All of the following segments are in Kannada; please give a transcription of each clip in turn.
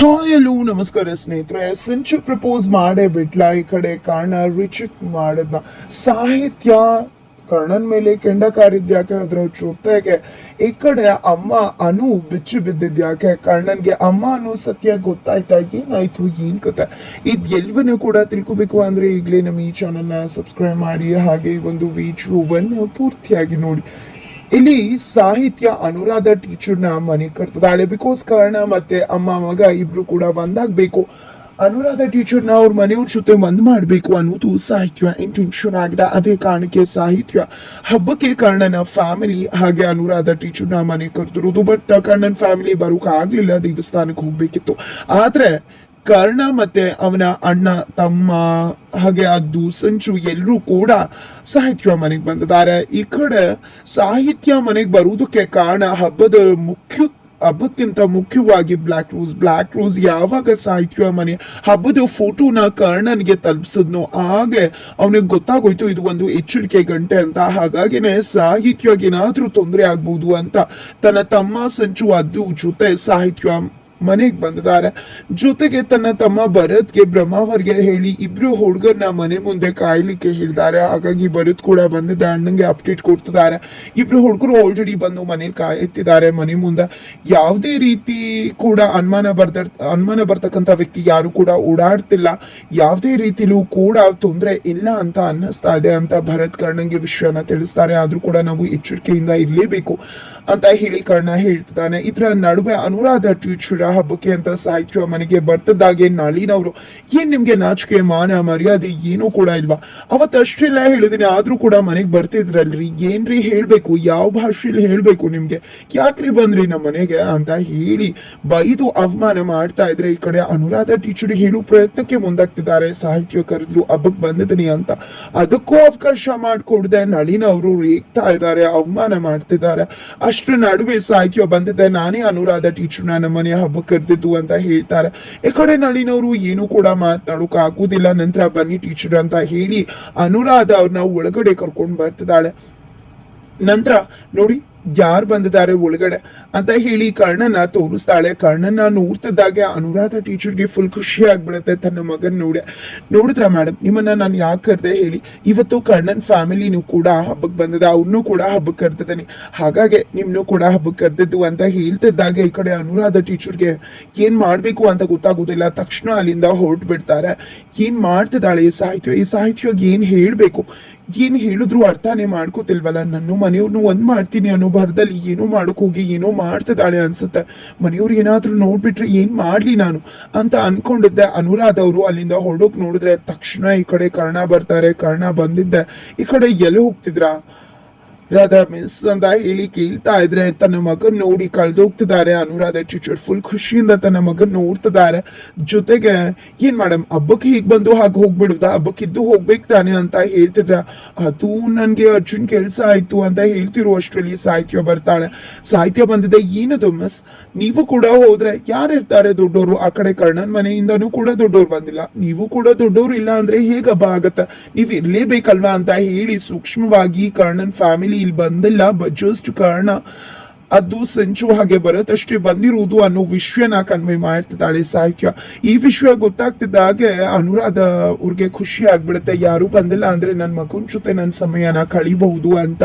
ಹಾಯ್, ಹಲೋ, ನಮಸ್ಕಾರ ಸ್ನೇಹಿತರೆ. ಸಿಂಚು ಪ್ರಪೋಸ್ ಮಾಡೇ ಬಿಟ್ಲ. ಈ ಕಡೆ ಕಾರಣ ರಿಚಿಕ್ ಮಾಡಿದ್ನ. ಸಾಹಿತ್ಯ, ಕರ್ಣನ್ ಮೇಲೆ ಕೆಂಡ ಕಾರಿದ್ಯಾಕೆ ಅದ್ರ ಜೊತೆಗೆ ಈ ಕಡೆ ಅಮ್ಮ ಅನು ಬಿಚ್ಚು ಬಿದ್ದಿದ್ಯಾಕೆ ಕರ್ಣನ್ಗೆ ಅಮ್ಮ ಅನ್ನೋ ಸತ್ಯ ಗೊತ್ತಾಯ್ತಾ? ಏನಾಯ್ತು? ಏನ್ ಕತೆ? ಇದ್ ಎಲ್ವನ್ನೂ ಕೂಡ ತಿಳ್ಕೊಬೇಕು ಅಂದ್ರೆ ಈಗಲೇ ನಮ್ಮ ಈ ಚಾನಲ್ನ ಸಬ್ಸ್ಕ್ರೈಬ್ ಮಾಡಿ. ಹಾಗೆ ಒಂದು ವಿಡಿಯೋವನ್ನು ಪೂರ್ತಿಯಾಗಿ ನೋಡಿ. ಇಲ್ಲಿ ಸಾಹಿತ್ಯ ಅನುರಾಧ ಟೀಚರ್ನ ಮನೆ ಕರ್ತದಾಳೆ ಬಿಕಾಸ್ ಕಾರಣ ಮತ್ತೆ ಅಮ್ಮ, ಮಗ ಇಬ್ರು ಕೂಡ ಒಂದಾಗಬೇಕು. ಅನುರಾಧ ಟೀಚರ್ನ ಅವ್ರ ಮನೆಯವ್ರ ಜೊತೆ ಒಂದ್ ಮಾಡಬೇಕು ಅನ್ನೋದು ಸಾಹಿತ್ಯ ಇಂಟೆನ್ಷನ್ ಆಗಿದೆ. ಅದೇ ಕಾರಣಕ್ಕೆ ಸಾಹಿತ್ಯ ಹಬ್ಬಕ್ಕೆ ಕರ್ಣನ ಫ್ಯಾಮಿಲಿ ಹಾಗೆ ಅನುರಾಧ ಟೀಚರ್ನ ಮನೆ ಕರ್ತಿರೋದು ಬಟ್ ಕರ್ಣನ್ ಫ್ಯಾಮಿಲಿ ಬರೋಕೆ ಆಗ್ಲಿಲ್ಲ ದೇವಸ್ಥಾನಕ್ಕೆ ಹೋಗ್ಬೇಕಿತ್ತು. ಆದ್ರೆ ಕರ್ಣ ಮತ್ತೆ ಅವನ ಅಣ್ಣ, ತಮ್ಮ, ಹಾಗೆ ಅದು ಸಂಚು ಎಲ್ಲರೂ ಕೂಡ ಸಾಹಿತ್ಯ ಮನೆಗೆ ಬಂದಿದ್ದಾರೆ. ಈ ಕಡೆ ಸಾಹಿತ್ಯ ಮನೆಗೆ ಬರುವುದಕ್ಕೆ ಕಾರಣ ಹಬ್ಬದ ಮುಖ್ಯ, ಹಬ್ಬಕ್ಕಿಂತ ಮುಖ್ಯವಾಗಿ ಬ್ಲ್ಯಾಕ್ ರೋಸ್ ಬ್ಲ್ಯಾಕ್ ರೋಸ್ ಯಾವಾಗ ಸಾಹಿತ್ಯ ಮನೆ ಹಬ್ಬದ ಫೋಟೋನ ಕರ್ಣನ್ಗೆ ತಲುಪಿಸಿದ್ನೋ ಆಗ್ಲೇ ಅವನಿಗೆ ಗೊತ್ತಾಗೋಯ್ತು, ಇದು ಒಂದು ಎಚ್ಚರಿಕೆ ಗಂಟೆ ಅಂತ. ಹಾಗಾಗಿನೇ ಸಾಹಿತ್ಯಗೆ ಏನಾದ್ರೂ ತೊಂದರೆ ಆಗ್ಬೋದು ಅಂತ ತನ್ನ ತಮ್ಮ, ಸಂಚು ಅದು ಜೊತೆ ಸಾಹಿತ್ಯ ಮನೆಗ್ ಬಂದಿದ್ದಾರೆ ಜೊತೆಗೆ ತನ್ನ ತಮ್ಮ ಭರತ್ಗೆ ಬ್ರಹ್ಮಾವರ್ಗೆ ಹೇಳಿ ಇಬ್ರು ಹುಡುಗರನ್ನ ಮನೆ ಮುಂದೆ ಕಾಯ್ಲಿಕ್ಕೆ ಹೇಳಿದ್ದಾರೆ ಹಾಗಾಗಿ ಭರತ್ ಕೂಡ ಬಂದಿದ್ದ ಅಣ್ಣಂಗೆ ಅಪ್ಡೇಟ್ ಕೊಡ್ತಿದ್ದಾರೆ ಇಬ್ರು ಹುಡುಗರು ಆಲ್ರೆಡಿ ಬಂದು ಮನೇಲಿ ಕಾಯ್ತಿದ್ದಾರೆ ಮನೆ ಮುಂದೆ ಯಾವುದೇ ರೀತಿ ಕೂಡ ಅನುಮಾನ ಬರ್ದ, ಅನುಮಾನ ಬರ್ತಕ್ಕಂಥ ವ್ಯಕ್ತಿ ಯಾರು ಕೂಡ ಓಡಾಡ್ತಿಲ್ಲ. ಯಾವುದೇ ರೀತಿಲೂ ಕೂಡ ತೊಂದರೆ ಇಲ್ಲ ಅಂತ ಅನ್ನಿಸ್ತಾ ಇದೆ ಅಂತ ಭರತ್ ಕರ್ಣಂಗೆ ವಿಷಯನ ತಿಳಿಸ್ತಾರೆ. ಆದ್ರೂ ಕೂಡ ನಾವು ಎಚ್ಚರಿಕೆಯಿಂದ ಇರಲೇಬೇಕು ಅಂತ ಹೇಳಿ ಕರ್ಣ ಹೇಳ್ತಿದ್ದಾನೆ. ಇದರ ನಡುವೆ ಅನುರಾಧ ಟೀಚರ ಹಬ್ಬಕ್ಕೆ ಅಂತ ಸಾಹಿತ್ಯ ಮನೆಗೆ ಬರ್ತದಾಗೆ ನಳಿನವರು. ಏನ್ ನಿಮ್ಗೆ ನಾಚಿಕೆ, ಮಾನ, ಮರ್ಯಾದೆ ಏನೂ ಕೂಡ ಇಲ್ವಾ? ಅವತ್ತಷ್ಟೆಲ್ಲ ಹೇಳಿದೀನಿ, ಆದ್ರೂ ಕೂಡ ಮನೆಗೆ ಬರ್ತಿದ್ರಲ್ರಿ. ಏನ್ರಿ ಹೇಳ್ಬೇಕು? ಯಾವ ಭಾಷೆಲಿ ಹೇಳ್ಬೇಕು ನಿಮ್ಗೆ? ಯಾಕ್ರಿ ಬಂದ್ರಿ ನಮ್ಮ ಮನೆಗೆ ಅಂತ ಹೇಳಿ ಬೈದು ಅವಮಾನ ಮಾಡ್ತಾ ಇದ್ರೆ ಈ ಕಡೆ ಅನುರಾಧ ಟೀಚರ್ ಹೇಳು ಪ್ರಯತ್ನಕ್ಕೆ ಮುಂದಾಗ್ತಿದ್ದಾರೆ. ಸಾಹಿತ್ಯ ಕರೆದು ಹಬ್ಬಕ್ಕೆ ಬಂದಿದ್ದೀನಿ ಅಂತ. ಅದಕ್ಕೂ ಅವಕಾಶ ಮಾಡಿಕೊಡ್ದೆ ನಳಿನ ಅವರು ರೇಗ್ತಾ ಇದ್ದಾರೆ, ಅವಮಾನ ಮಾಡ್ತಿದ್ದಾರೆ. ಅಷ್ಟ್ರ ನಡುವೆ ಸಾಹಿತ್ಯ ಬಂದಿದೆ. ನಾನೇ ಅನುರಾಧ ಟೀಚರ್ ನಮ್ಮ ಮನೆಯ ಹಬ್ಬಕ್ಕೆ ಕರೆದಿದ್ದು ಅಂತ ಹೇಳ್ತಾರೆ. ಈ ಕಡೆ ನಳಿನವರು ಏನು ಕೂಡ ಮಾತಾಡೋಕೆ ಆಗುದಿಲ್ಲ. ನಂತರ ಬನ್ನಿ ಟೀಚರ್ ಅಂತ ಹೇಳಿ ಅನುರಾಧ ಅವ್ರನ್ನ ಒಳಗಡೆ ಕರ್ಕೊಂಡು ಬರ್ತಿದ್ದಾಳೆ. ನಂತರ ನೋಡಿ ಯಾರು ಬಂದಿದ್ದಾರೆ ಒಳಗಡೆ ಅಂತ ಹೇಳಿ ಕರ್ಣನ ತೋರಿಸ್ತಾಳೆ. ಕರ್ಣನ ನೋಡ್ತಿದ್ದಾಗೆ ಅನುರಾಧ ಟೀಚರ್ಗೆ ಫುಲ್ ಖುಷಿ ಆಗ್ಬಿಡುತ್ತೆ ತನ್ನ ಮಗನ ನೋಡಿ. ನೋಡಿದ್ರ ಮೇಡಮ್ ನಿಮ್ಮನ್ನ ನಾನು ಯಾಕೆ ಕರೆದೆ ಹೇಳಿ? ಇವತ್ತು ಕರ್ಣನ್ ಫ್ಯಾಮಿಲಿನೂ ಕೂಡ ಹಬ್ಬಕ್ಕೆ ಬಂದಿದೆ. ಅವ್ರನ್ನೂ ಕೂಡ ಹಬ್ಬಕ್ಕೆ ಕರ್ತಿದ್ದಾನೆ ಹಾಗಾಗಿ ನಿಮ್ನು ಕೂಡ ಹಬ್ಬಕ್ಕೆ ಕರೆದಿದ್ದು ಅಂತ ಹೇಳ್ತಿದ್ದಾಗೆ ಈ ಕಡೆ ಅನುರಾಧ ಟೀಚರ್ಗೆ ಏನ್ ಮಾಡ್ಬೇಕು ಅಂತ ಗೊತ್ತಾಗೋದಿಲ್ಲ. ತಕ್ಷಣ ಅಲ್ಲಿಂದ ಹೊರಟು ಬಿಡ್ತಾರೆ ಏನ್ ಮಾಡ್ತಿದ್ದಾಳೆ ಈ ಸಾಹಿತ್ಯ? ಈ ಸಾಹಿತ್ಯಗೆ ಏನ್ ಹೇಳ್ಬೇಕು? ಏನ್ ಹೇಳಿದ್ರು ಅರ್ಥನೇ ಮಾಡ್ಕೋತಿಲ್ವಲ್ಲ? ನನ್ನ ಮನೆಯವ್ರನ್ನು ಒಂದ್ ಮಾಡ್ತೀನಿ ಅನ್ನೋ ಭರದಲ್ಲಿ ಏನೋ ಮಾಡಕ್ ಹೋಗಿ, ಏನೋ ಮಾಡ್ತಿದ್ದಾಳೆ ಅನ್ಸುತ್ತೆ. ಮನೆಯವ್ರು ಏನಾದರೂ ನೋಡ್ಬಿಟ್ರೆ ಏನು ಮಾಡ್ಲಿ ನಾನು? ಅಂತ ಅನ್ಕೊಂಡಿದ್ದೆ. ಅನುರಾಧ ಅವರು ಅಲ್ಲಿಂದ ಹೊರಡೋಕೆ ನೋಡಿದ್ರೆ ತಕ್ಷಣ ಈ ಕಡೆ ಕರ್ಣ ಬರ್ತಾರೆ, ಕರ್ಣ ಬಂದಿದ್ದೆ. ಈ ಕಡೆ ಎಲ್ಲಿ ಹೋಗ್ತಿದ್ರಾ? ರಾಧಾ ಮಿಸ್ ಅಂತ ಹೇಳಿ ಕೇಳ್ತಾ ಇದ್ರೆ ತನ್ನ ಮಗನ್ ನೋಡಿ ಕಳ್ದೋಗ್ತಿದ್ದಾರೆ. ಅನುರಾಧ ಟೀಚರ್ ಫುಲ್ ಖುಷಿಯಿಂದ ತನ್ನ ಮಗನ್ ನೋಡ್ತಿದ್ದಾರೆ. ಜೊತೆಗೆ ಏನ್ ಮೇಡಮ್ ಹಬ್ಬಕ್ಕೆ ಹೀಗ್ ಬಂದು ಹಾಗೆ ಹೋಗ್ಬಿಡುದ? ಹಬ್ಬಕ್ಕಿದ್ದು ಹೋಗ್ಬೇಕು ತಾನೆ ಅಂತ ಹೇಳ್ತಿದ್ರ. ಅದು ನನ್ಗೆ ಅರ್ಜುನ್ ಕೆಲ್ಸ ಆಯ್ತು ಅಂತ ಹೇಳ್ತಿರೋ ಅಷ್ಟರಲ್ಲಿ ಸಾಹಿತ್ಯ ಬರ್ತಾಳೆ. ಸಾಹಿತ್ಯ ಬಂದಿದೆ. ಏನದು ಮಿಸ್ ನೀವು ಕೂಡ ಹೋದ್ರೆ ಯಾರಿರ್ತಾರೆ ದೊಡ್ಡೋರು? ಆ ಕಡೆ ಕರ್ಣನ್ ಮನೆಯಿಂದನೂ ಕೂಡ ದೊಡ್ಡೋರು ಬಂದಿಲ್ಲ. ನೀವು ಕೂಡ ದೊಡ್ಡೋರು ಇಲ್ಲ ಅಂದ್ರೆ ಹೇಗ ಹಬ್ಬ ಆಗತ್ತ? ನೀವು ಇರ್ಲೇಬೇಕಲ್ವಾ ಅಂತ ಹೇಳಿ ಸೂಕ್ಷ್ಮವಾಗಿ ಕರ್ಣನ್ ಫ್ಯಾಮಿಲಿ ಇಲ್ಲಿ ಬಂದಿಲ್ಲ. ಜಸ್ಟ್ ಕರ್ಣ ಅದು ಸಂಚು ಹಾಗೆ ಬರುತ್ತಷ್ಟೇ ಬಂದಿರುವುದು ಅನ್ನೋ ವಿಷಯನ ಕನ್ವೆ ಮಾಡ್ತಿದ್ದಾಳೆ ಸಾಹಿತ್ಯ. ಈ ವಿಷಯ ಗೊತ್ತಾಗ್ತಿದ್ದಾಗೆ ಅನುರಾಧ ಅವ್ರಿಗೆ ಖುಷಿ ಆಗ್ಬಿಡುತ್ತೆ. ಯಾರು ಬಂದಿಲ್ಲ ಅಂದ್ರೆ ನನ್ನ ಮಗನ ಜೊತೆ ನನ್ನ ಸಮಯನ ಕಳಿಬಹುದು ಅಂತ.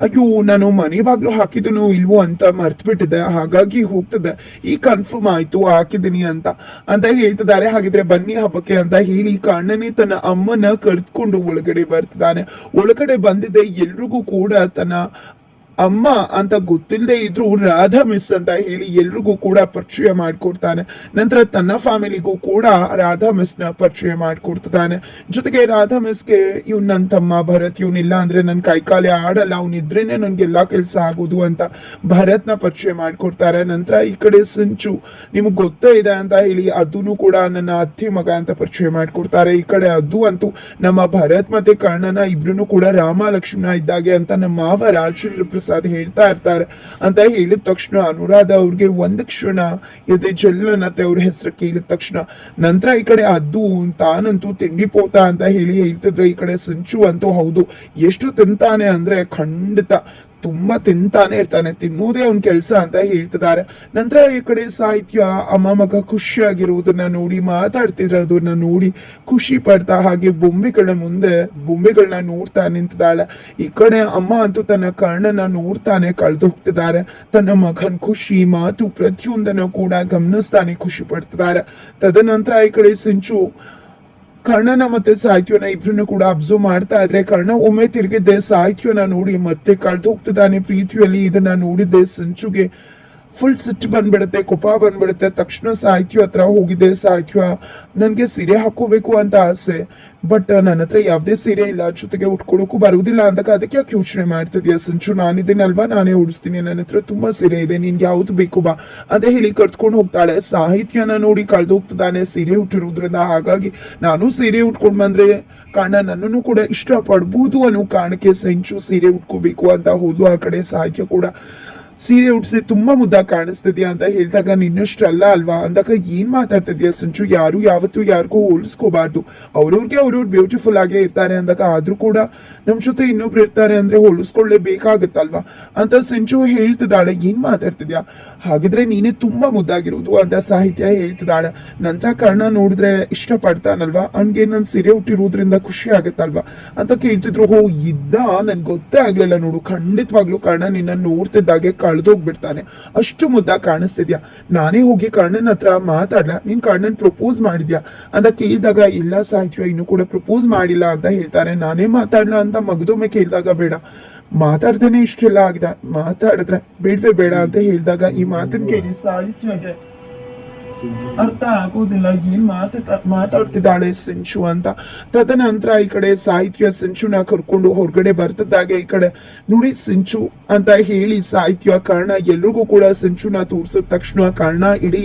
ಅಯ್ಯೋ, ನಾನು ಮನೆ ಬಾಗ್ಲು ಹಾಕಿದನು ಇಲ್ವೋ ಅಂತ ಮರ್ತ್ಬಿಟ್ಟಿದೆ. ಹಾಗಾಗಿ ಹೋಗ್ತದೆ ಈ ಕನ್ಫರ್ಮ್ ಆಯ್ತು, ಹಾಕಿದೀನಿ ಅಂತ. ಅಂತ ಹೇಳ್ತಿದ್ದಾರೆ. ಹಾಗಿದ್ರೆ ಬನ್ನಿ ಹಬ್ಬಕ್ಕೆ ಅಂತ ಹೇಳಿ ಕಣ್ಣನೇ ತನ್ನ ಅಮ್ಮನ ಕರೆದುಕೊಂಡು ಒಳಗಡೆ ಬರ್ತಿದ್ದಾನೆ. ಒಳಗಡೆ ಬಂದಿದೆ ಎಲ್ರಿಗೂ ಕೂಡ ತನ್ನ ಅಮ್ಮ ಅಂತ ಗೊತ್ತಿಲ್ಲದೆ ಇದ್ರು ರಾಧಾ ಮಿಸ್ ಅಂತ ಹೇಳಿ ಎಲ್ರಿಗೂ ಕೂಡ ಪರಿಚಯ ಮಾಡಿಕೊಡ್ತಾನೆ. ನಂತರ ತನ್ನ ಫ್ಯಾಮಿಲಿಗೂ ಕೂಡ ರಾಧಾ ಮಿಸ್ನ ಪರಿಚಯ ಮಾಡಿಕೊಡ್ತಾನೆ. ಜೊತೆಗೆ ರಾಧಾ ಮಿಸ್ಗೆ ಇವ್ ನನ್ನ ತಮ್ಮ ಭರತ್ ಇವನಿಲ್ಲ ಅಂದ್ರೆ ನನ್ ಕೈಕಾಲೆ ಆಡಲ್ಲ ಅವನಿದ್ರೇನೆ ನನ್ಗೆ ಎಲ್ಲಾ ಕೆಲಸ ಆಗೋದು ಅಂತ ಭರತ್ನ ಪರಿಚಯ ಮಾಡಿಕೊಡ್ತಾರೆ. ನಂತರ ಈ ಕಡೆ ಸಂಚು, ನಿಮ್ಗೆ ಗೊತ್ತೇ ಇದೆ ಅಂತ ಹೇಳಿ ಅದನ್ನು ಕೂಡ ನನ್ನ ಅತ್ತೆ ಮಗ ಅಂತ ಪರಿಚಯ ಮಾಡಿಕೊಡ್ತಾರೆ. ಈ ಕಡೆ ಅದು ಅಂತೂ ನಮ್ಮ ಭರತ್ ಮತ್ತೆ ಕರ್ಣನ ಇಬ್ರು ಕೂಡ ರಾಮ ಲಕ್ಷ್ಮಣ ಇದ್ದಾಗೆ ಅಂತ ನಮ್ಮ ಮಾವ ರಾಜೇಂದ್ರ ಪ್ರಸಾದ್ ಹೇಳ್ತಾ ಇರ್ತಾರೆ ಅಂತ ಹೇಳಿದ ತಕ್ಷಣ ಅನುರಾಧ ಅವ್ರಿಗೆ ಒಂದ್ ಕ್ಷಣ ಎದೆ ಜಲ್ಲನತ್ತೆ ಅವ್ರ ಹೆಸರು ಕೇಳಿದ ತಕ್ಷಣ, ನಂತರ ಈ ಕಡೆ ಅದು ತಾನಂತೂ ತಿಂಡಿ ಪೋತ ಅಂತ ಹೇಳಿ ಹೇಳ್ತಿದ್ರು, ಈ ಕಡೆ ಸಂಚು ಅಂತೂ ಹೌದು, ಎಷ್ಟು ತಿಂತಾನೆ ಅಂದ್ರೆ ಖಂಡಿತ ತುಂಬಾ ತಿಂತಾನೆ ಇರ್ತಾನೆ, ತಿನ್ನುವುದೇ ಅವ್ನ ಕೆಲಸ ಅಂತ ಹೇಳ್ತಿದ್ದಾರೆ. ನಂತರ ಈ ಕಡೆ ಸಾಹಿತ್ಯ, ಅಮ್ಮ ಮಗ ಖುಷಿಯಾಗಿರುವುದನ್ನ ನೋಡಿ, ಮಾತಾಡ್ತಿರೋದನ್ನ ನೋಡಿ, ಖುಷಿ ಪಡ್ತಾ ಹಾಗೆ ಬೊಂಬೆಗಳ ಮುಂದೆ ಬೊಂಬೆಗಳನ್ನ ನೋಡ್ತಾ ನಿಂತಿದ್ದಾಳೆ. ಈ ಕಡೆ ಅಮ್ಮ ಅಂತೂ ತನ್ನ ಕರ್ಣನ ನೋಡ್ತಾನೆ ಕಳೆದು ಹೋಗ್ತಿದ್ದಾರೆ. ತನ್ನ ಮಗನ್ ಖುಷಿ, ಮಾತು ಪ್ರತಿಯೊಂದನ್ನು ಕೂಡ ಗಮನಿಸ್ತಾನೆ, ಖುಷಿ ಪಡ್ತಿದ್ದಾರೆ. ತದನಂತರ ಈ ಕಡೆ ಸಿಂಚು ಕರ್ಣನ ಮತ್ತೆ ಸಾಹಿತ್ಯನ ಇಬ್ರನ್ನು ಕೂಡ ಅಬ್ಸರ್ವ್ ಮಾಡ್ತಾ ಇದ್ರೆ ಕರ್ಣ ಒಮ್ಮೆ ತಿರುಗಿದ್ದೆ ಸಾಹಿತ್ಯನ ನೋಡಿ ಮತ್ತೆ ಕಳ್ದು ಹೋಗ್ತಿದ್ದಾನೆ. ಪ್ರೀತಿಯಲ್ಲಿ ಇದನ್ನ ನೋಡಿದ್ದೆ ಸಂಚುಗೆ. ಫುಲ್ ಸಿಟ್ಟು ಬಂದ್ಬಿಡುತ್ತೆ ಕೋಪ ಬಂದ್ಬಿಡುತ್ತೆ, ತಕ್ಷಣ ಸಾಹಿತ್ಯ ಹತ್ರ ಹೋಗಿದ್ದೆ ಸಾಹಿತ್ಯ ನನಗೆ ಸೀರೆ ಹಾಕೋಬೇಕು ಅಂತ ಆಸೆ. ಬಟ್ ನನ್ನ ಹತ್ರ ಯಾವುದೇ ಸೀರೆ ಇಲ್ಲ, ಜೊತೆಗೆ ಉಟ್ಕೊಳ್ಳೋಕ್ಕೂ ಬರುವುದಿಲ್ಲ ಅಂದಾಗ ಅದಕ್ಕೆ ಯಾಕೆ ಯೋಚನೆ ಮಾಡ್ತಿದ್ಯಾ ಸಂಚು? ನಾನಿದ್ದೀನಲ್ವಾ? ನಾನೇ ಉಡಿಸ್ತೀನಿ. ನನ್ನ ಹತ್ರ ತುಂಬಾ ಸೀರೆ ಇದೆ, ನಿನ್ಗೆ ಯಾವ್ದು ಬೇಕು ಬಾ. ಅಂತ ಹೇಳಿ ಕರ್ತ್ಕೊಂಡು ಹೋಗ್ತಾಳೆ. ಸಾಹಿತ್ಯನ ನೋಡಿ ಕಳೆದು ಹೋಗ್ತಿದ್ದಾನೆ, ಸೀರೆ ಉಟ್ಟಿರೋದ್ರಿಂದ ಹಾಗಾಗಿ ನಾನು ಸೀರೆ ಉಟ್ಕೊಂಡು ಬಂದ್ರೆ ಕಾರಣ ನನ್ನನ್ನು ಕೂಡ ಇಷ್ಟ ಪಡ್ಬೋದು ಅನ್ನೋ ಕಾರಣಕ್ಕೆ ಸಂಚು ಸೀರೆ ಉಟ್ಕೋಬೇಕು ಅಂತ ಹೋದ್ಲು ಆ ಕಡೆ ಸಾಹಿತ್ಯ ಕೂಡ. ಸೀರೆ ಉಡ್ಸಿ ತುಂಬಾ ಮುದ್ದ ಕಾಣಿಸ್ತಿದ್ಯಾ ಅಂತ ಹೇಳಿದಾಗ ನಿನ್ನಷ್ಟಲ್ಲ ಅಲ್ವಾ? ಅಂದಾಗ ಏನ್ ಮಾತಾಡ್ತಿದ್ಯಾ ಸಂಚು? ಯಾರು ಯಾವತ್ತೂ ಯಾರಿಗೂ ಹೋಲಿಸ್ಕೋಬಾರ್ದು. ಅವ್ರವ್ರಿಗೆ ಅವ್ರವ್ರು ಬ್ಯೂಟಿಫುಲ್ ಆಗೇ ಇರ್ತಾರೆ ಅಂದಾಗ ಆದ್ರೂ ಕೂಡ ನಮ್ ಜೊತೆ ಇನ್ನೊಬ್ರು ಇರ್ತಾರೆ ಅಂದ್ರೆ ಹೋಲಿಸ್ಕೊಳ್ಳೇಬೇಕಾಗತ್ತಲ್ವಾ ಅಂತ ಸಂಚು ಹೇಳ್ತಿದ್ದಾಳೆ. ಏನ್ ಮಾತಾಡ್ತಿದ್ಯಾ? ಹಾಗಿದ್ರೆ ನೀನೇ ತುಂಬಾ ಮುದ್ದಾಗಿರೋದು ಅಂತ ಸಾಹಿತ್ಯ ಹೇಳ್ತಿದ್ದಾಳೆ. ನಂತರ ಕರ್ಣ ನೋಡಿದ್ರೆ ಇಷ್ಟ ಪಡ್ತಾನಲ್ವಾ ಅವ್ನಿಗೆ ನನ್ ಸೀರೆ ಹುಟ್ಟಿರೋದ್ರಿಂದ ಖುಷಿ ಆಗತ್ತಲ್ವಾ? ಅಂತ ಕೇಳ್ತಿದ್ರು. ಹೋ, ಇದ್ದ? ನನ್ಗೆ ಗೊತ್ತೇ ಆಗ್ಲಿಲ್ಲ ನೋಡು. ಖಂಡಿತವಾಗ್ಲೂ ಕರ್ಣ ನಿನ್ನ ನೋಡ್ತಿದ್ದಾಗೆ ಕಳ್ದೋಗ್ಬಿಡ್ತಾನೆ ಅಷ್ಟು ಮುದ್ದ ಕಾಣಿಸ್ತಿದ್ಯಾ? ನಾನೇ ಹೋಗಿ ಕರ್ಣನ್ ಹತ್ರ ಮಾತಾಡ್ಲ? ನೀನ್ ಕರ್ಣನ್ ಪ್ರಪೋಸ್ ಮಾಡಿದ್ಯಾ? ಅಂತ ಕೇಳಿದಾಗ ಇಲ್ಲ ಸಾಹಿತ್ಯ, ಇನ್ನು ಕೂಡ ಪ್ರಪೋಸ್ ಮಾಡಿಲ್ಲ ಅಂತ ಹೇಳ್ತಾರೆ. ನಾನೇ ಮಾತಾಡ್ಲ ಅಂತ ಮಗದೊಮ್ಮೆ ಕೇಳಿದಾಗ, ಬೇಡ. ಮಾತಾಡ್ದೇನೆ ಇಷ್ಟೆಲ್ಲ ಆಗಿದೆ ಮಾತಾಡಿದ್ರೆ ಬೇಡವೇ ಬೇಡ ಅಂತ ಹೇಳಿದಾಗ, ಈ ಮಾತನ್ನ ಕೇಳಿ ಸಾಹಿತ್ಯಗೆ ಅರ್ಥ ಆಗೋದಿಲ್ಲ, ಏನ್ ಮಾತಾಡ ಮಾತಾಡ್ತಿದ್ದಾಳೆ ಸಿಂಚು ಅಂತ. ತದನಂತರ ಈ ಕಡೆ ಸಾಹಿತ್ಯ ಸಿಂಚುನ ಕರ್ಕೊಂಡು ಹೊರಗಡೆ ಬರ್ತಿದ್ದಾಗೆ ಈ ಕಡೆ. ನೋಡಿ ಸಿಂಚು ಅಂತ ಹೇಳಿ ಸಾಹಿತ್ಯ ಕರ್ಣ, ಎಲ್ರಿಗೂ ಕೂಡ ಸಿಂಚುನ ತೋರಿಸಿದ ತಕ್ಷಣ ಕರ್ಣ ಇಡೀ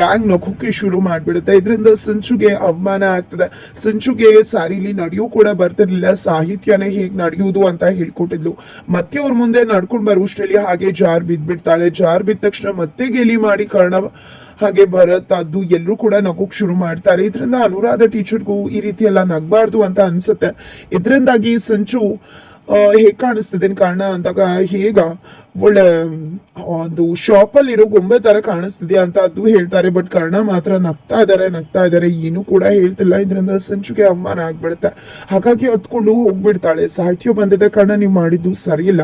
ಗ್ಯಾಂಗ್ ನಗೋಕೆ ಶುರು ಮಾಡ್ಬಿಡುತ್ತೆ. ಇದರಿಂದ ಸಿಂಚುಗೆ ಅವಮಾನ ಆಗ್ತದೆ. ಸಿಂಚುಗೆ ಸಾರಿಲಿ ನಡೆಯೂ ಕೂಡ ಬರ್ತಿರ್ಲಿಲ್ಲ. ಸಾಹಿತ್ಯನೇ ಹೇಗ್ ನಡೆಯುವುದು ಅಂತ ಹೇಳ್ಕೊಟ್ಟಿದ್ಲು. ಮತ್ತೆ ಅವ್ರ ಮುಂದೆ ನಡ್ಕೊಂಡು ಬರುವಷ್ಟರಲ್ಲಿ ಹಾಗೆ ಜಾರ್ ಬಿದ್ದ್ಬಿಡ್ತಾಳೆ ಜಾರ್ ಬಿದ್ದ ತಕ್ಷಣ ಮತ್ತೆ ಗೇಲಿ ಮಾಡಿ ಕರ್ಣ ಹಾಗೆ ಭರತ್, ಅದು ಎಲ್ಲರೂ ಕೂಡ ನಗೋಕ್ ಶುರು ಮಾಡ್ತಾರೆ. ಇದರಿಂದ ಅನುರಾಧ ಟೀಚರ್ಗೂ ಈ ರೀತಿ ಎಲ್ಲ ನಗಬಾರ್ದು ಅಂತ ಅನ್ಸುತ್ತೆ. ಇದರಿಂದಾಗಿ ಸಂಚು ಹೇಗೆ ಕಾಣಿಸ್ತದೆ ಕಾರಣ ಅಂದಾಗ, ಹೇಗ ಒಳ್ಳೆ ಒಂದು ಶಾಪ್ ಅಲ್ಲಿ ಇರೋ ಗೊಂಬೆ ತರ ಕಾಣಿಸ್ತಿದೆ ಅಂತ ಅದು ಹೇಳ್ತಾರೆ ಬಟ್ ಕರ್ಣ ಮಾತ್ರ ನಗ್ತಾ ಇದಾರೆ ನಗ್ತಾ ಇದಾರೆ. ಏನು ಕೂಡ ಹೇಳ್ತಿಲ್ಲ. ಇದರಿಂದ ಸಂಚುಗೆ ಅವಮಾನ ಆಗ್ಬಿಡುತ್ತೆ. ಹಾಗಾಗಿ ಹೊತ್ಕೊಂಡು ಹೋಗ್ಬಿಡ್ತಾಳೆ. ಸಾಹಿತ್ಯ ಬಂದಿದೆ ಕರ್ಣ, ನೀವು ಮಾಡಿದ್ದು ಸರಿಯಿಲ್ಲ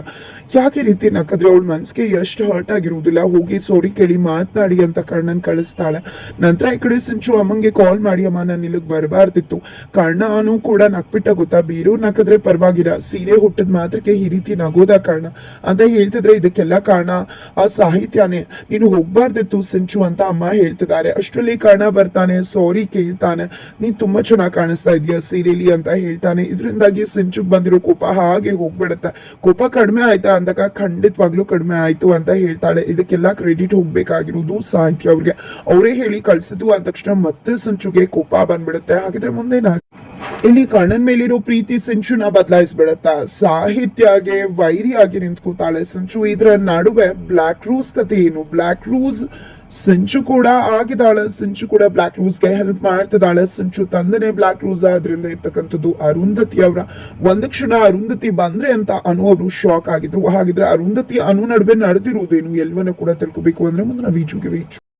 ಯಾಕೆ ಈ ರೀತಿ ನಕ್ಕದ್ರೆ ಅವಳ ಮನ್ಸಿಗೆ ಎಷ್ಟು ಹರ್ಟ್ ಆಗಿರುವುದಿಲ್ಲ. ಹೋಗಿ ಸೋರಿ ಕೇಳಿ ಮಾತನಾಡಿ ಅಂತ ಕರ್ಣನ್ ಕಳಿಸ್ತಾಳೆ. ನಂತರ ಈ ಕಡೆ ಸಂಚು ಅಮ್ಮಂಗೆ ಕಾಲ್ ಮಾಡಿ, ಅಮ್ಮ, ನಾನು ಇಲ್ಲಿಗೆ ಬರಬಾರ್ದಿತ್ತು. ಕರ್ಣನು ಕೂಡ ನಕ್ಬಿಟ್ಟ ಗೊತ್ತಾ? ಬೀರು ನಕ್ಕದ್ರೆ ಪರವಾಗಿಲ್ಲ. ಸೀರೆ ಹುಟ್ಟದ ಮಾತ್ರಕ್ಕೆ ಈ ರೀತಿ ನಗೋದ ಕರ್ಣ? ಅಂತ ಹೇಳ್ತಿದ್ರೆ ಇದಕ್ಕೆಲ್ಲ ಕಾರಣ ಆ ಸಾಹಿತ್ಯನೇ. ನೀನು ಹೋಗ್ಬಾರ್ದಿತ್ತು ಸಿಂಚು ಅಂತ ಅಮ್ಮ ಹೇಳ್ತಿದ್ದಾರೆ. ಅಷ್ಟರಲ್ಲಿ ಕರ್ಣ ಬರ್ತಾನೆ ಸಾರಿ ಕೇಳ್ತಾನೆ. ನೀನ್ ತುಂಬಾ ಚೆನ್ನಾಗಿ ಕಾಣಿಸ್ತಾ ಇದೀಯ ಸೀರೆಲಿ ಅಂತ ಹೇಳ್ತಾನೆ. ಇದರಿಂದಾಗಿ ಸಿಂಚುಗ್ ಬಂದಿರೋ ಕೋಪ ಹಾಗೆ ಹೋಗ್ಬಿಡುತ್ತೆ. ಕೋಪ ಕಡಿಮೆ ಆಯ್ತಾ ಅಂದಾಗ ಖಂಡಿತವಾಗ್ಲೂ ಕಡಿಮೆ ಆಯ್ತು ಅಂತ ಹೇಳ್ತಾಳೆ. ಇದಕ್ಕೆಲ್ಲ ಕ್ರೆಡಿಟ್ ಹೋಗ್ಬೇಕಾಗಿರೋದು ಸಾಹಿತ್ಯ ಅವ್ರಿಗೆ. ಅವರೇ ಹೇಳಿ ಕಳ್ಸಿದ್ದು ಅಂದ ತಕ್ಷಣ ಮತ್ತೆ ಸಂಚುಗೆ ಕೋಪ ಬಂದ್ಬಿಡುತ್ತೆ. ಹಾಗಿದ್ರೆ ಮುಂದೆ ಇಲ್ಲಿ ಕರ್ಣನ್ ಮೇಲಿರೋ ಪ್ರೀತಿ ಸಿಂಚುನ ಬದಲಾಯಿಸ್ಬಿಡತ್ತ, ಸಾಹಿತ್ಯಗೆ ವೈರಿಯಾಗಿ ನಿಂತ್ಕೋತಾಳೆ ಸಿಂಚು. ಇದ್ರ ನಡುವೆ ಬ್ಲಾಕ್ ರೂಸ್ ಕತೆ ಏನು? ಬ್ಲಾಕ್ ರೂಸ್ ಸಿಂಚು ಕೂಡ ಆಗಿದ್ದಾಳೆ. ಸಿಂಚು ಕೂಡ ಬ್ಲಾಕ್ ರೂಸ್ಗೆ ಹೆಲ್ಪ್ ಮಾಡ್ತಿದ್ದಾಳೆ. ಸಿಂಚು ತಂದನೆ ಬ್ಲಾಕ್ ರೂಸ್ ಆದ್ರಿಂದ ಇರ್ತಕ್ಕಂಥದ್ದು ಅರುಂಧತಿ ಅವರ. ಒಂದು ಕ್ಷಣ ಅರುಂಧತಿ ಬಂದ್ರೆ ಅಂತ ಅನು ಅವರು ಶಾಕ್ ಆಗಿದ್ರು. ಹಾಗಿದ್ರೆ ಅರುಂಧತಿ ಅನು ನಡುವೆ ನಡೆದಿರುವುದೇನು? ಎಲ್ಲವನ್ನ ಕೂಡ ತಿಳ್ಕೋಬೇಕು ಅಂದ್ರೆ ಮುಂದಿನ ವೀಜುಗೆ ವೀಚು.